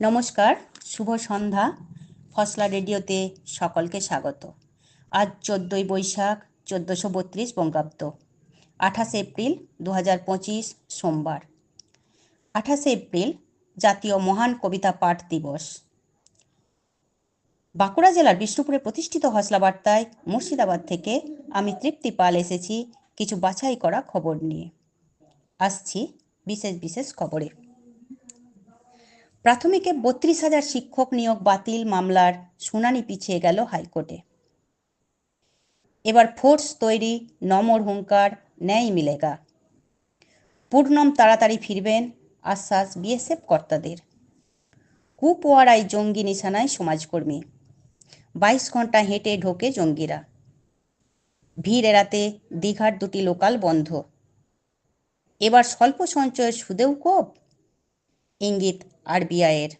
নমস্কার, শুভ সন্ধ্যা। ফসলা রেডিওতে সকলকে স্বাগত। আজ চোদ্দোই বৈশাখ, চোদ্দোশো বত্রিশ বঙ্গাব্দ। আঠাশে এপ্রিল দু হাজার পঁচিশ সোমবার। আঠাশে এপ্রিল, জাতীয় মহান কবিতা পাঠ দিবস। বাঁকুড়া জেলার বিষ্ণুপুরে প্রতিষ্ঠিত হসলা বার্তায় মুর্শিদাবাদ থেকে আমি তৃপ্তি পাল এসেছি কিছু বাছাই করা খবর নিয়ে। আসছি বিশেষ বিশেষ খবরে। প্রাথমিকে বত্রিশ হাজার শিক্ষক নিয়োগ বাতিল মামলার শুনানি পিছিয়ে গেল হাইকোর্টে। এবার ফোর্স তৈরি, নমর হুঙ্কার, ন্যায় মিলেগা। পূর্ণম তাড়াতাড়ি ফিরবেন আশ্বাস বিএসএফ কর্তাদের। কুপোয়ারায় জঙ্গি নিশানায় সমাজকর্মী। বাইশ ঘণ্টা হেঁটে ঢোকে জঙ্গিরা। ভিড় এড়াতে দীঘার দুটি লোকাল বন্ধ। এবার স্বল্প সঞ্চয়ের সুদেও কোপ ইঙ্গিত আরবিআইয়ের।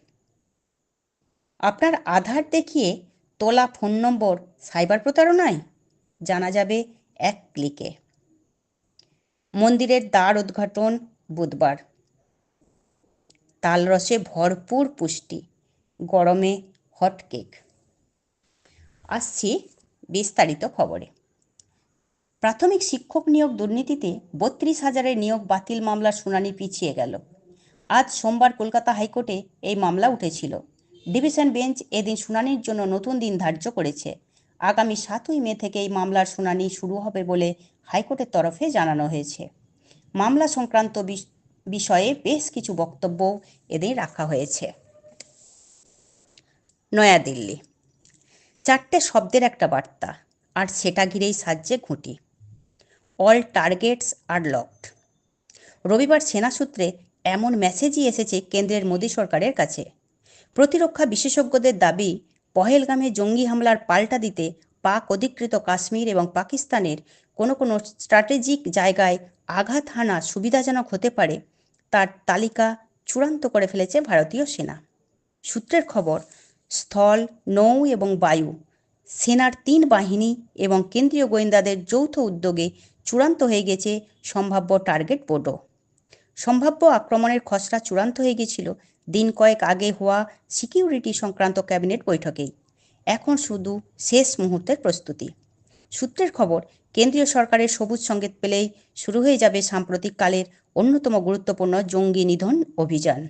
আপনার আধার দেখিয়ে তোলা ফোন নম্বর সাইবার প্রতারণায়? জানা যাবে এক ক্লিকে। মন্দিরের দ্বার উদ্ঘাটন বুধবার। তালরসে ভরপুর পুষ্টি, গরমে হট কেক। আসছি বিস্তারিত খবরে। প্রাথমিক শিক্ষক নিয়োগ দুর্নীতিতে বত্রিশ হাজারের নিয়োগ বাতিল মামলার শুনানি পিছিয়ে গেল। আজ সোমবার কলকাতা হাইকোর্টে এই মামলা উঠেছিল। ডিভিশন বেঞ্চ এদিন শুনানির জন্য নতুন দিন ধার্য করেছে। আগামী সাতই মে থেকে এই মামলার শুনানি শুরু হবে বলে হাইকোর্টের তরফে জানানো হয়েছে। মামলা সংক্রান্ত বিষয়ে বেশ কিছু বক্তব্য এদিন রাখা হয়েছে। নয়াদিল্লি। চারটে শব্দের একটা বার্তা, আর সেটা ঘিরেই সাজছে ঘুঁটি অল টার্গেটস আর লকড রবিবার সেনা সূত্রে এমন মেসেজই এসেছে কেন্দ্রের মোদী সরকারের কাছে। প্রতিরক্ষা বিশেষজ্ঞদের দাবি, পহেলগামে জঙ্গি হামলার পাল্টা দিতে পাক অধিকৃত কাশ্মীর এবং পাকিস্তানের কোনো কোনো স্ট্র্যাটেজিক জায়গায় আঘাত হানা সুবিধাজনক হতে পারে, তার তালিকা চূড়ান্ত করে ফেলেছে ভারতীয় সেনা। সূত্রের খবর, স্থল, নৌ এবং বায়ু, সেনার তিন বাহিনী এবং কেন্দ্রীয় গোয়েন্দাদের যৌথ উদ্যোগে চূড়ান্ত হয়ে গেছে সম্ভাব্য টার্গেট বোর্ডও সম্ভাব্য আক্রমণের খসড়া চূড়ান্ত হয়ে গিয়েছিল দিন কয়েক আগে হওয়া সিকিউরিটি সংক্রান্ত ক্যাবিনেট বৈঠকেই। এখন শুধু শেষ মুহূর্তের প্রস্তুতি। সূত্রের খবর, কেন্দ্রীয় সরকারের সবুজ সংকেত পেলেই শুরু হয়ে যাবে সাম্প্রতিককালের অন্যতম গুরুত্বপূর্ণ জঙ্গি নিধন অভিযান।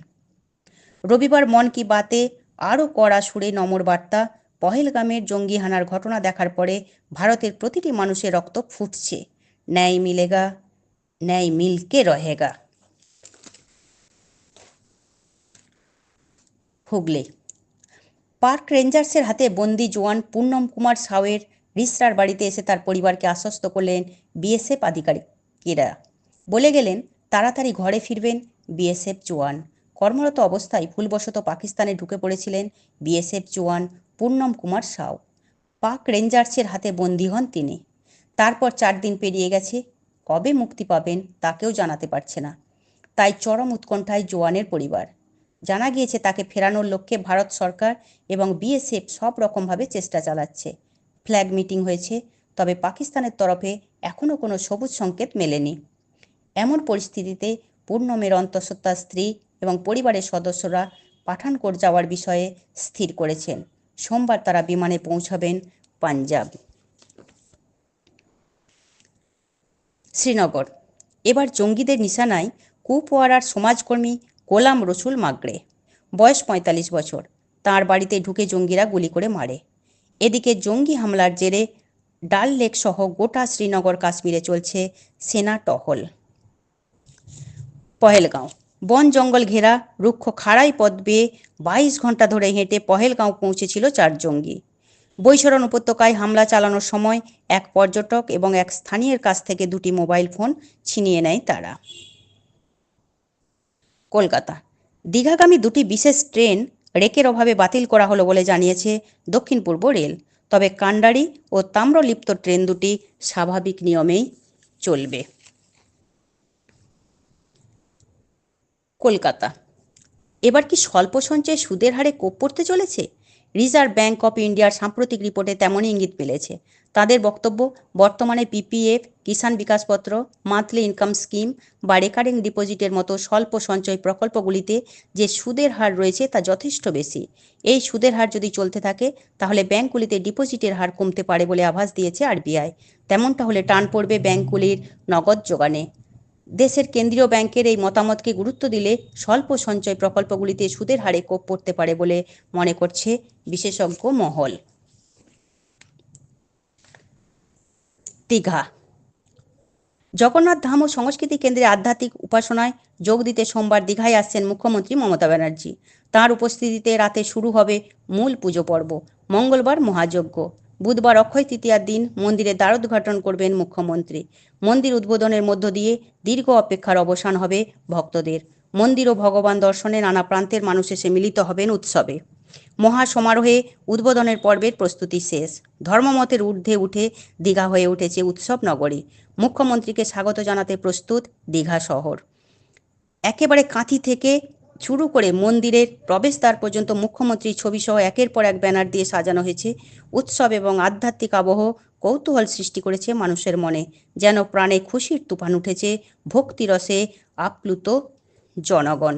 রবিবার মন কি বাতে আরও কড়া সুরে নমর বার্তা, পহেলগামের জঙ্গি হানার ঘটনা দেখার পরে ভারতের প্রতিটি মানুষের রক্ত ফুটছে। ন্যায় মিলেগা, ন্যায় মিলকে রহেগা। হুগলি। পার্ক রেঞ্জার্সের হাতে বন্দি জোয়ান পূর্ণম কুমার সাউয়ের রিসরার বাড়িতে এসে তার পরিবারকে আশ্বস্ত করলেন বিএসএফ আধিকারিকেরা। বলে গেলেন, তাড়াতাড়ি ঘরে ফিরবেন বিএসএফ জোয়ান। কর্মরত অবস্থায় ভুলবশত পাকিস্তানে ঢুকে পড়েছিলেন বিএসএফ জোয়ান পূর্ণম কুমার সাউ। পাক রেঞ্জার্সের হাতে বন্দি হন তিনি। তারপর চার দিন পেরিয়ে গেছে, কবে মুক্তি পাবেন তাকেও জানাতে পারছে না। তাই চরম উৎকণ্ঠায় জোয়ানের পরিবার। জানা গিয়েছে তাকে ফেরানোর লক্ষ্যে ভারত সরকার এবং বিএসএফ সব রকমভাবে চেষ্টা চালাচ্ছে। ফ্ল্যাগ মিটিং হয়েছে, তবে পাকিস্তানের তরফে এখনও কোনো সবুজ সংকেত মেলেনি। এমন পরিস্থিতিতে পূর্ণমের অন্তঃসত্ত্বা স্ত্রী এবং পরিবারের সদস্যরা পাঠানকোট যাওয়ার বিষয়ে স্থির করেছেন। সোমবার তারা বিমানে পৌঁছাবেন পাঞ্জাব। শ্রীনগর। এবার জঙ্গিদের নিশানায় কুপওয়ারার সমাজকর্মী গোলাম রসুল মাগড়ে। বয়স পঁয়তাল্লিশ বছর। তার বাড়িতে ঢুকে জঙ্গিরা গুলি করে মারে। এদিকে জঙ্গি হামলার জেরে ডাল লেক সহ গোটা শ্রীনগর, কাশ্মীরে চলছে সেনা টহল। পহেলগাঁও। বন জঙ্গল ঘেরা রুক্ষ খাড়াই পথ বেয়ে বাইশ ঘণ্টা ধরে হেঁটে পহেলগাঁও পৌঁছেছিল চার জঙ্গি। বৈশরণ উপত্যকায় হামলা চালানোর সময় এক পর্যটক এবং এক স্থানীয়ের কাছ থেকে দুটি মোবাইল ফোন ছিনিয়ে নেয় তারা। কলকাতা। দীঘাগামী দুটি বিশেষ ট্রেন রেকের অভাবে বাতিল করা হলো বলে জানিয়েছে দক্ষিণ পূর্ব রেল। তবে কান্ডারি ও তাম্রলিপ্ত ট্রেন দুটি স্বাভাবিক নিয়মেই চলবে। কলকাতা। এবার কি স্বল্প সঞ্চয়ে সুদের হারে কোপ পড়তে চলেছে? রিজার্ভ ব্যাংক অফ ইন্ডিয়ার সাম্প্রতিক রিপোর্টে তেমনই ইঙ্গিত মিলেছে। তাদের বক্তব্য, বর্তমানে PPF Kisan Vikas Patra, monthly income scheme বা রেকারিং ডিপোজিটের মতো স্বল্প সঞ্চয় প্রকল্পগুলিতে যে সুদের হার রয়েছে তা যথেষ্ট বেশি। এই সুদের হার যদি চলতে থাকে, তাহলে ব্যাংকগুলিতে ডিপোজিটের হার কমতে পারে বলে আভাস দিয়েছে আরবিআই তেমনটা হলে টান পড়বে ব্যাংকগুলির নগদ যোগানে। দেশের কেন্দ্রীয় ব্যাংকের এই মতামতকে গুরুত্ব দিলে স্বল্প সঞ্চয় প্রকল্পগুলিতে সুদের হারে কোপ পড়তে পারে বলে মনে করছে বিশেষজ্ঞ মহল। দীঘা। জগন্নাথ ধাম ও সংস্কৃতি কেন্দ্রে আধ্যাত্মিক উপাসনায় যোগ দিতে সোমবার দীঘায় আসছেন মুখ্যমন্ত্রী মমতা ব্যানার্জি। তাঁর উপস্থিতিতে রাতে শুরু হবে মূল পুজো পর্ব। মঙ্গলবার মহাযজ্ঞ। বুধবার অক্ষয় তৃতীয়ার দিন মন্দিরে দ্বারোদ্ঘাটন করবেন মুখ্যমন্ত্রী। মন্দির উদ্বোধনের মধ্য দিয়ে দীর্ঘ অপেক্ষার অবসান হবে ভক্তদের। মন্দির ও ভগবান দর্শনে নানা প্রান্তের মানুষ এসে মিলিত হবেন উৎসবে। মহা সমারোহে উদ্বোধনের পর্বের প্রস্তুতি শেষ। ধর্মমতের ঊর্ধ্বে উঠে দীঘা হয়ে উঠেছে উৎসব নগরী। মুখ্যমন্ত্রীকে স্বাগত জানাতে প্রস্তুত দীঘা শহর। একেবারে কাঁথি থেকে শুরু করে মন্দিরের প্রবেশদ্বার পর্যন্ত মুখ্যমন্ত্রীর ছবি সহ একের পর এক ব্যানার দিয়ে সাজানো হয়েছে। উৎসব এবং আধ্যাত্মিক আবহ কৌতূহল সৃষ্টি করেছে মানুষের মনে। যেন প্রাণে খুশির তুফান উঠেছে, ভক্তিরসে আপ্লুত জনগণ।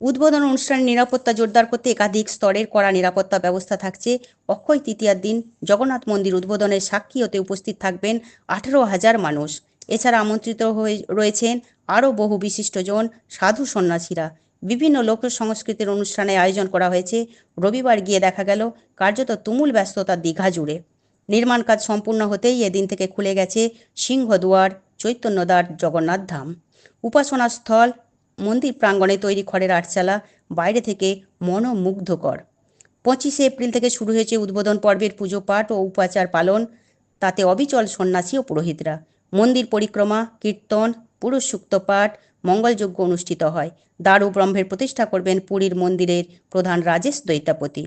উদ্বোধন অনুষ্ঠানের নিরাপত্তা জোরদার করতে একাধিক স্তরের কড়া নিরাপত্তা ব্যবস্থা থাকছে। অক্ষয় তৃতীয়ার দিন জগন্নাথ মন্দির উদ্বোধনের সাক্ষী হতে উপস্থিত থাকবেন আঠেরো হাজার মানুষ। এছাড়া আমন্ত্রিত হয়ে রয়েছেন আরও বহু বিশিষ্টজন সাধু সন্ন্যাসীরা। বিভিন্ন লোক সংস্কৃতির অনুষ্ঠানে আয়োজন করা হয়েছে। রবিবার গিয়ে দেখা গেল, কার্যত তুমুল ব্যস্ততা দীঘা জুড়ে। নির্মাণ কাজ সম্পূর্ণ হতেই এদিন থেকে খুলে গেছে সিংহদুয়ার চৈতন্যদ্বার জগন্নাথ ধাম। উপাসনা স্থল, মন্দির প্রাঙ্গণে তৈরি খড়ের আটচালা, বাইরে থেকে মনোমুগ্ধকর। পঁচিশে এপ্রিল থেকে শুরু হয়েছে উদ্বোধন পর্বের পুজো পাঠ ও উপাচার পালন। তাতে অবিচল সন্ন্যাসী ও পুরোহিতরা। মন্দির পরিক্রমা, কীর্তন পুরুষ সুক্ত পাঠ মঙ্গলযজ্ঞ অনুষ্ঠিত হয়। দারু ব্রহ্মের প্রতিষ্ঠা করবেন পুরীর মন্দিরের প্রধান রাজেশ দৈতাপতি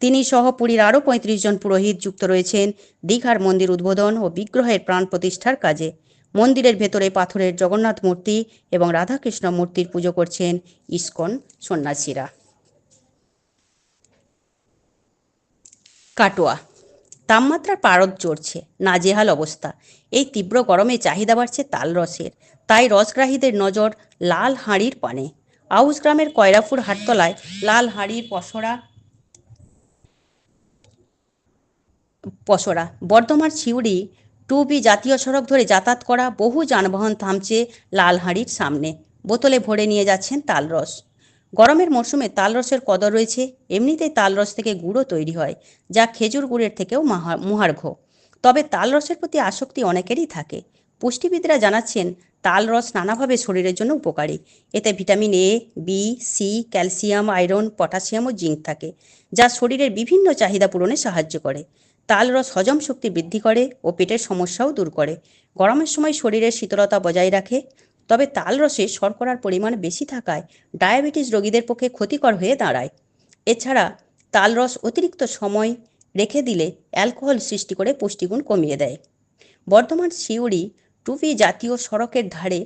তিনি সহ পুরীর আরও পঁয়ত্রিশ জন পুরোহিত যুক্ত রয়েছেন দীঘার মন্দির উদ্বোধন ও বিগ্রহের প্রাণ প্রতিষ্ঠার কাজে। মন্দিরের ভেতরে পাথরের জগন্নাথ মূর্তি এবং রাধাকৃষ্ণ মূর্তির পুজো করছেন ইস্কন সন্ন্যাসীরা। কাটোয়া তাপমাত্রার পারদ চড়ছে। নাজেহাল অবস্থা। এই তীব্র গরমে চাহিদা বাড়ছে তাল রসের। তাই রসগ্রাহীদের নজর লাল হাঁড়ির পানে। আউস গ্রামের কয়রাফুর হাটতলায় লাল হাঁড়ির পসরা পসরা। বর্ধমান সিউড়ি টু বি জাতীয় সড়ক ধরে যাতায়াত করা বহু যানবাহন থামছে লালহাঁড়ির সামনে। বোতলে ভরে নিয়ে যাচ্ছেন তালরস গরমের মরশুমে তালরসের কদর রয়েছে, এমনিতেই তালরস থেকে গুঁড়ো তৈরি হয়, যা খেজুর গুড়ের থেকেও মাহা- মুহার্ঘ। তবে তালরসের প্রতি আসক্তি অনেকেরই থাকে। পুষ্টিবিদরা জানাচ্ছেন, তালরস নানাভাবে শরীরের জন্য উপকারী। এতে vitamin A, B, C, calcium, iron, potassium O zinc থাকে, যা শরীরের বিভিন্ন চাহিদা পূরণে সাহায্য করে। তালরস হজম শক্তি বৃদ্ধি করে ও পেটের সমস্যাও দূর করে। গরমের সময় শরীরের শীতলতা বজায় রাখে তবে তালরসে শর্করার পরিমাণ বেশি থাকায় ডায়াবেটিস রোগীদের পক্ষে ক্ষতিকর হয়ে দাঁড়ায়। এছাড়া তালরস অতিরিক্ত সময় রেখে দিলে অ্যালকোহল সৃষ্টি করে পুষ্টিগুণ কমিয়ে দেয়। বর্ধমান সিউড়ি টুপি জাতীয় সড়কের ধারে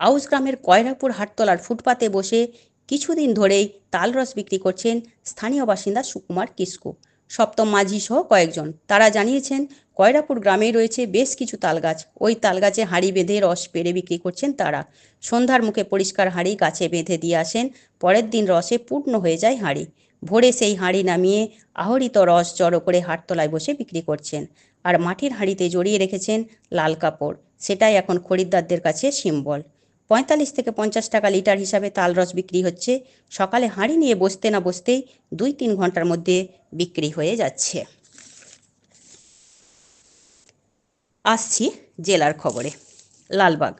আউস গ্রামের কয়রাপুর হাটতলার ফুটপাতে বসে কিছুদিন ধরেই তালরস বিক্রি করছেন স্থানীয় বাসিন্দা সুকুমার কিস্কু। সপ্তম মাঝি সহ কয়েকজন। তারা জানিয়েছেন, কয়রাপুর গ্রামেই রয়েছে বেশ কিছু তালগাছ। ওই তালগাছে হাঁড়ি বেঁধে রস পেড়ে বিক্রি করছেন তারা। সন্ধ্যার মুখে পরিষ্কার হাঁড়ি গাছে বেঁধে দিয়ে আসেন। পরের দিন রসে পূর্ণ হয়ে যায় হাঁড়ি। ভোরে সেই হাঁড়ি নামিয়ে আহরিত রস জড়ো করে হাটতলায় বসে বিক্রি করছেন। আর মাটির হাঁড়িতে জড়িয়ে রেখেছেন লাল কাপড়। সেটাই এখন খরিদ্দারদের কাছে সিম্বল। পঁয়তাল্লিশ থেকে পঞ্চাশ টাকা লিটার হিসাবে তালরস বিক্রি হচ্ছে। সকালে হাঁড়ি নিয়ে বসতে না বসতেই দুই তিন ঘণ্টার মধ্যে বিক্রি হয়ে যাচ্ছে। আসছি জেলার খবরে। লালবাগ।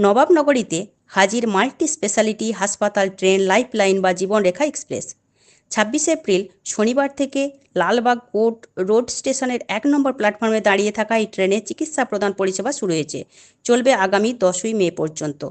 নবাবনগরীতে হাজির মাল্টি স্পেশালিটি হাসপাতাল, ট্রেন লাইফ লাইন বা জীবনরেখা এক্সপ্রেস। ছাব্বিশে এপ্রিল, শনিবার থেকে লালবাগ কোর্ট রোড স্টেশনের এক নম্বর প্ল্যাটফর্মে দাঁড়িয়ে থাকা এই ট্রেনে চিকিৎসা প্রদান পরিষেবা শুরু হয়েছে। চলবে আগামী দশই মে পর্যন্ত।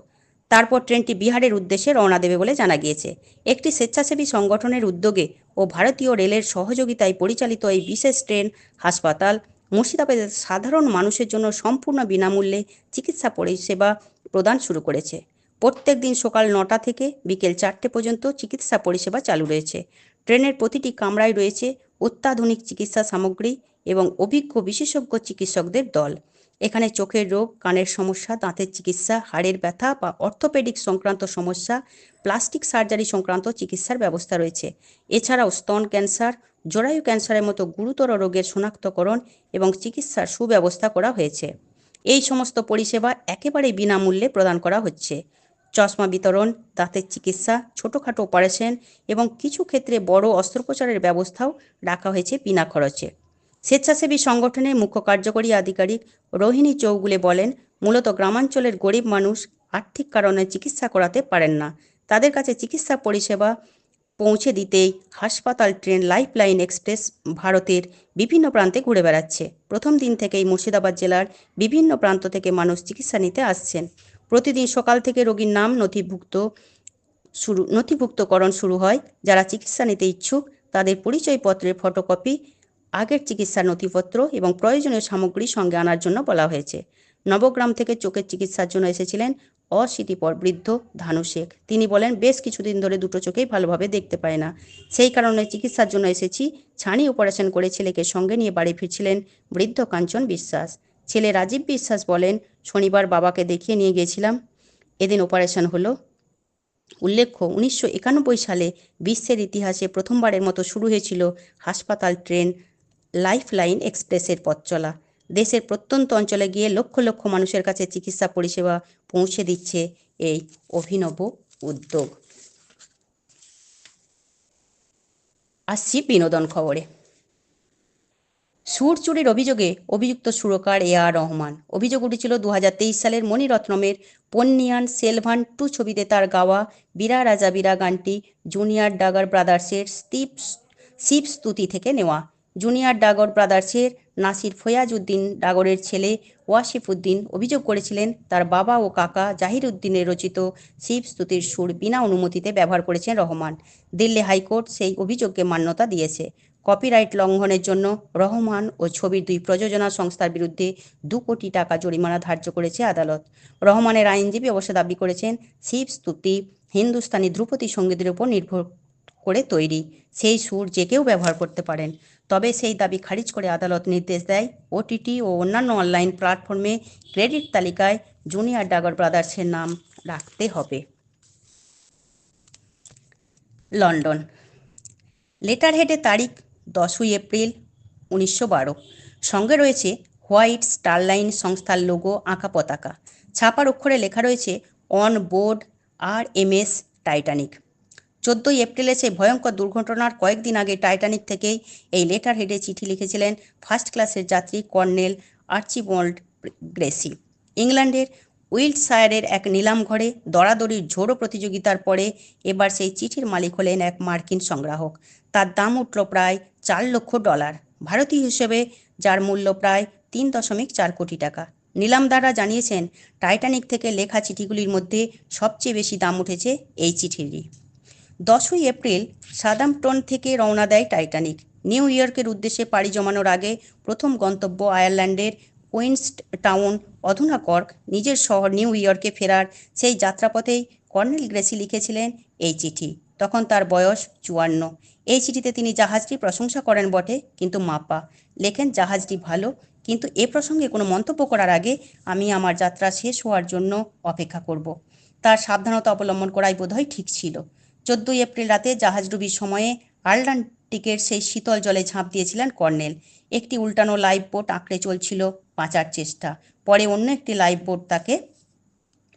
তারপর ট্রেনটি বিহারের উদ্দেশ্যে রওনা দেবে বলে জানা গিয়েছে। একটি স্বেচ্ছাসেবী সংগঠনের উদ্যোগে ও ভারতীয় রেলের সহযোগিতায় পরিচালিত এই বিশেষ ট্রেন হাসপাতাল মুর্শিদাবাদের সাধারণ মানুষের জন্য সম্পূর্ণ বিনামূল্যে চিকিৎসা পরিষেবা প্রদান শুরু করেছে। প্রত্যেক দিন সকাল নটা থেকে বিকেল চারটে পর্যন্ত চিকিৎসা পরিষেবা চালু রয়েছে। ট্রেনের প্রতিটি কামরায় রয়েছে অত্যাধুনিক চিকিৎসা সামগ্রী এবং অভিজ্ঞ বিশেষজ্ঞ চিকিৎসকদের দল। এখানে চোখের রোগ, কানের সমস্যা, দাঁতের চিকিৎসা, হাড়ের ব্যথা বা অর্থোপেডিক সংক্রান্ত সমস্যা, প্লাস্টিক সার্জারি সংক্রান্ত চিকিৎসার ব্যবস্থা রয়েছে। এছাড়াও স্তন ক্যান্সার, জরায়ু ক্যান্সারের মতো গুরুতর রোগের শনাক্তকরণ এবং চিকিৎসার সুব্যবস্থা করা হয়েছে। এই সমস্ত পরিষেবা একেবারেই বিনামূল্যে প্রদান করা হচ্ছে। চশমা বিতরণ, দাঁতের চিকিৎসা, ছোটোখাটো অপারেশন এবং কিছু ক্ষেত্রে বড় অস্ত্রোপচারের ব্যবস্থাও রাখা হয়েছে বিনা খরচে। স্বেচ্ছাসেবী সংগঠনের মুখ্য কার্যকরী আধিকারিক রোহিণী চৌগুলে বলেন, মূলত গ্রামাঞ্চলের গরিব মানুষ আর্থিক কারণে চিকিৎসা করাতে পারেন না। তাদের কাছে চিকিৎসা পরিষেবা পৌঁছে দিতেই হাসপাতাল ট্রেন লাইফলাইন এক্সপ্রেস ভারতের বিভিন্ন প্রান্তে ঘুরে বেড়াচ্ছে। প্রথম দিন থেকেই মুর্শিদাবাদ জেলার বিভিন্ন প্রান্ত থেকে মানুষ চিকিৎসা নিতে আসছেন। প্রতিদিন সকাল থেকে রোগীর নাম নথিভুক্ত শুরু নথিভুক্তকরণ শুরু হয়। যারা চিকিৎসা নিতে ইচ্ছুক, তাদের পরিচয়পত্রের ফটোকপি, আগের চিকিৎসার নথিপত্র এবং প্রয়োজনীয় সামগ্রী সঙ্গে আনার জন্য বলা হয়েছে। নবগ্রাম থেকে চোখের চিকিৎসার জন্য এসেছিলেন অশীতিপর বৃদ্ধ ধানু শেখ। তিনি বলেন, বেশ কিছুদিন ধরে দুটো চোখেই ভালোভাবে দেখতে পায় না। সেই কারণে চিকিৎসার জন্য এসেছি। ছানি অপারেশন করে ছেলেকে সঙ্গে নিয়ে বাড়ি ফিরছিলেন বৃদ্ধ কাঞ্চন বিশ্বাস। ছেলে রাজীব বিশ্বাস বলেন শনিবার বাবাকে দেখিয়ে নিয়ে গিয়েছিলাম। এদিন অপারেশন হলো। উল্লেখ্য, উনিশশো একানব্বই সালে বিশ্বের ইতিহাসে প্রথমবারের মতো শুরু হয়েছিল হাসপাতাল ট্রেন লাইফলাইন এক্সপ্রেসের পথ চলা। দেশের প্রত্যন্ত অঞ্চলে গিয়ে লক্ষ লক্ষ মানুষের কাছে চিকিৎসা পরিষেবা পৌঁছে দিচ্ছে এই অভিনব উদ্যোগ। আসছি বিনোদন খবরে। সুর চুরির অভিযোগে অভিযুক্ত সুরকার এ আর রহমান। অভিযোগ উঠেছিল দু হাজার তেইশ সালের মণিরত্নমের পন্নিয়ান সেলভান টু ছবিতে তার গাওয়া বীরা রাজা বীরা গানটি জুনিয়র ডাগার ব্রাদার্সের স্টিপ শিব স্তুতি থেকে নেওয়া। জুনিয়র ডাগর ব্রাদার্সের নাসির ফয়াজ উদ্দিন ডাগরের ছেলে ওয়াসিফ উদ্দিন অভিযোগ করেছিলেন, তার বাবা ও কাকা জাহির উদ্দিনের রচিত শিব স্তুতির সুর বিনা অনুমতিতে ব্যবহার করেছেন রহমান। দিল্লি হাইকোর্ট সেই অভিযোগকে মান্যতা দিয়েছে। কপিরাইট লঙ্ঘনের জন্য রহমান ও ছবির দুই প্রযোজনা সংস্থার বিরুদ্ধে দু কোটি টাকা জরিমানা ধার্য করেছে আদালত। রহমানের আইনজীবী অবশ্য দাবি করেছেন, শিব স্তুতি হিন্দুস্তানি ধ্রুপদী সঙ্গীতের উপর নির্ভর করে তৈরি। সেই সুর যে কেউ ব্যবহার করতে পারেন। তবে সেই দাবি খারিজ করে আদালত নির্দেশ দেয় ওটিটি ও অন্যান্য অনলাইন প্ল্যাটফর্মে ক্রেডিট তালিকায় জুনিয়র ডাগর ব্রাদার্সের নাম রাখতে হবে। লন্ডন। লেটার হেডে তারিখ দশই এপ্রিল উনিশশো বারো। সঙ্গে রয়েছে হোয়াইট স্টারলাইন সংস্থার লোগো, আঁকা পতাকা। ছাপার অক্ষরে লেখা রয়েছে, on board R M S Titanic. চোদ্দোই এপ্রিলে সেই ভয়ঙ্কর দুর্ঘটনার কয়েকদিন আগে টাইটানিক থেকেই এই লেটার হেডে চিঠি লিখেছিলেন ফার্স্ট ক্লাসের যাত্রী কর্নেল আর্চিবোল্ড গ্রেসি। ইংল্যান্ডের উইল্ডশায়ারের এক নিলাম ঘরে দরাদরির ঝোড়ো প্রতিযোগিতার পরে এবার সেই চিঠির মালিক হলেন এক মার্কিন সংগ্রাহক। তার দাম উঠল প্রায় চার লক্ষ ডলার। ভারতীয় হিসেবে যার মূল্য প্রায় তিন দশমিক চার কোটি টাকা। নিলামদাররা জানিয়েছেন, টাইটানিক থেকে লেখা চিঠিগুলির মধ্যে সবচেয়ে বেশি দাম উঠেছে এই চিঠিরই। দশই এপ্রিল সাদামটন থেকে রওনা দেয় টাইটানিক। নিউ ইয়র্কের উদ্দেশ্যে পাড়ি জমানোর আগে প্রথম গন্তব্য আয়ারল্যান্ডের কুইন্স টাউন, অধুনা কর্ক, নিজের শহর নিউ ইয়র্কে ফেরার সেই যাত্রাপথেই কর্নেল গ্রেসি লিখেছিলেন এই চিঠি। তখন তার বয়স চুয়ান্ন। এই চিঠিতে তিনি জাহাজটি প্রশংসা করেন বটে, কিন্তু মাপা। লেখেন, জাহাজটি ভালো, কিন্তু এ প্রসঙ্গে কোনো মন্তব্য করার আগে আমি আমার যাত্রা শেষ হওয়ার জন্য অপেক্ষা করব। তার সাবধানতা অবলম্বন করাই বোধহয় ঠিক ছিল। চোদ্দই এপ্রিল রাতে জাহাজডুবির সময়ে আটলান্টিকের সেই শীতল জলে ঝাঁপ দিয়েছিলেন কর্নেল। একটি উল্টানো লাইফ বোট আঁকড়ে চলছিল বাঁচার চেষ্টা। পরে অন্য একটি লাইফ বোট তাকে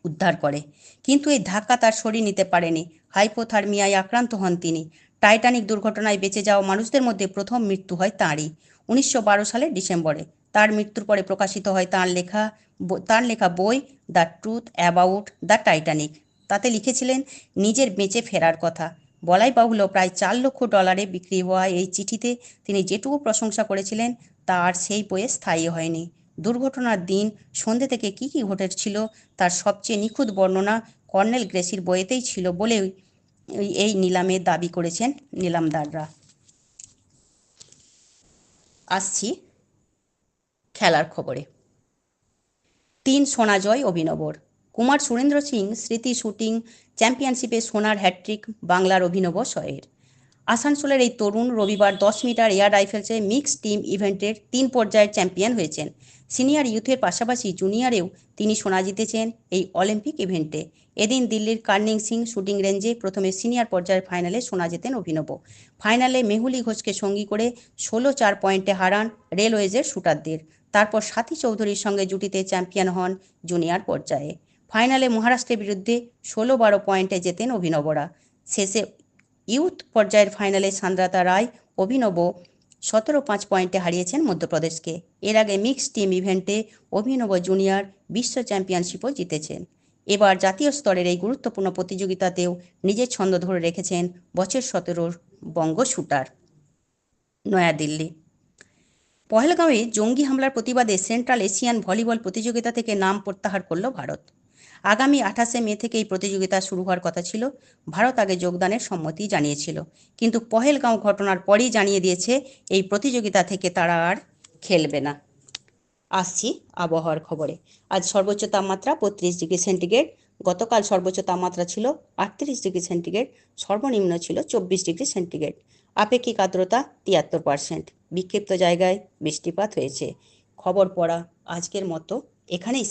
উদ্ধার করে। কিন্তু এই ধাক্কা তার শরীর নিতে পারেনি। হাইপোথার্মিয়ায় আক্রান্ত হন তিনি। টাইটানিক দুর্ঘটনায় বেঁচে যাওয়া মানুষদের মধ্যে প্রথম মৃত্যু হয় তাঁরই। উনিশশো বারো সালের ডিসেম্বরে। তার মৃত্যুর পরে প্রকাশিত হয় তাঁর লেখা তার লেখা বই the truth about the Titanic. তাতে লিখেছিলেন, নিজের বেঁচে ফেরার কথা। বলাই বাহুল্য প্রায় চার লক্ষ ডলারে বিক্রি হওয়া এই চিঠিতে তিনি যেটুকু প্রশংসা করেছিলেন তা আর সেই বইয়ে স্থায়ী হয়নি। দুর্ঘটনার দিন সন্ধে থেকে কি কি ঘটেছিল, তার সবচেয়ে নিখুঁত বর্ণনা কর্নেল গ্রেসির বইয়েতেই ছিল বলেই এই নিলামে দাবি করেছেন নিলামদাররা। আসছি খেলার খবরে। তিন সোনা জয় অভিনবর। কুমার সুরেন্দ্র সিং স্মৃতি শুটিং চ্যাম্পিয়নশিপে সোনার হ্যাট্রিক বাংলার অভিনব শয়ের। আসানসোলের এই তরুণ রবিবার দশ মিটার এয়ার রাইফেলসে মিক্সড টিম ইভেন্টের তিন পর্যায়ের চ্যাম্পিয়ন হয়েছেন। সিনিয়র ইউথের পাশাপাশি জুনিয়রেও তিনি সোনা জিতেছেন এই অলিম্পিক ইভেন্টে। এদিন দিল্লির কার্নিং সিং শুটিং রেঞ্জে প্রথমে সিনিয়র পর্যায়ের ফাইনালে সোনা জেতেন অভিনব। ফাইনালে মেহুলি ঘোষকে সঙ্গী করে ষোলো চার পয়েন্টে হারান রেলওয়েজের শুটারদের। তারপর সাথী চৌধুরীর সঙ্গে জুটিতে চ্যাম্পিয়ন হন জুনিয়র পর্যায়ে। ফাইনালে মহারাষ্ট্রের বিরুদ্ধে ষোলো বারো পয়েন্টে জেতেন অভিনবরা। শেষে ইউথ পর্যায়ের ফাইনালে সান্দ্রাতা রায় অভিনব সতেরো পাঁচ পয়েন্টে হারিয়েছেন মধ্যপ্রদেশকে। এর আগে মিক্সড টিম ইভেন্টে অভিনব জুনিয়র বিশ্ব চ্যাম্পিয়নশিপও জিতেছেন। এবার জাতীয় স্তরের এই গুরুত্বপূর্ণ প্রতিযোগিতাতেও নিজের ছন্দ ধরে রেখেছেন বছর সতেরোর বঙ্গ শুটার, নয়াদিল্লি। পহেলগাঁওয়ে জঙ্গি হামলার প্রতিবাদে সেন্ট্রাল এশিয়ান ভলিবল প্রতিযোগিতা থেকে নাম প্রত্যাহার করল ভারত। আগামী আঠাশে মে থেকে এই প্রতিযোগিতা শুরু হওয়ার কথা ছিল। ভারত আগে যোগদানের সম্মতি জানিয়েছিল। কিন্তু পহেলগাঁও ঘটনার পরেই জানিয়ে দিয়েছে, এই প্রতিযোগিতা থেকে তারা আর খেলবে না। আসছি আবহাওয়ার খবরে। আজ সর্বোচ্চ তাপমাত্রা বত্রিশ ডিগ্রি সেন্টিগ্রেড, গতকাল সর্বোচ্চ তাপমাত্রা ছিল আটত্রিশ ডিগ্রি সেন্টিগ্রেড, সর্বনিম্ন ছিল চব্বিশ ডিগ্রি সেন্টিগ্রেড। আপেক্ষিক আর্দ্রতা তিয়াত্তর পার্সেন্ট। বিক্ষিপ্ত জায়গায় বৃষ্টিপাত হয়েছে। খবর পড়া আজকের মতো। এখানেই।